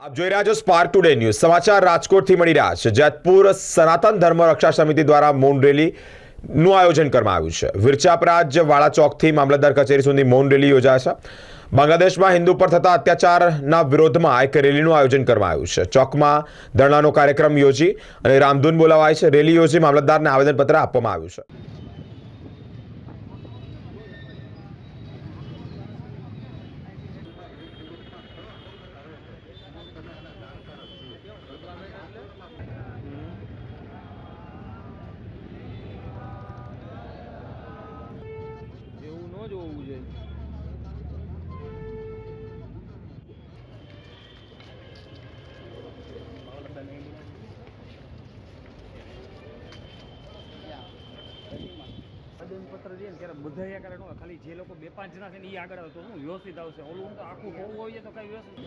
આપ જોઈ રહ્યા છો સ્પાર્ક ટુડે ન્યૂઝ સમાચાર રાજકોટથી મળી રહ્યા છે. જેતપુર સનાતન ધર્મ રક્ષા સમિતિ દ્વારા મૌન રેલી નું આયોજન કરવામાં આવ્યું છે. વિરચાપરાજ વાળા ચોકથી મામલતદાર કચેરી સુધી મૌન રેલી યોજાશે બાંગ્લાદેશમાં હિન્દુ પર થતા અત્યાચારના વિરોધમાં એક રેલીનું આયોજન કરવામાં આવ્યું છે. ચોકમાં ધરણાનો કાર્યક્રમ યોજી અને રામધૂન બોલાવાય છે. રેલી યોજી મામલતદારને આવેદનપત્ર આપવામાં આવ્યું છે. જોઈએ પત્ર છે ને ત્યારે બધા આગળ કરે. ખાલી જે લોકો બે પાંચ જણા છે ને એ આગળ આવે તો હું વ્યવસ્થિત આવશે ઓલું તો આખું હોવું હોય તો કઈ વ્યવસ્થિત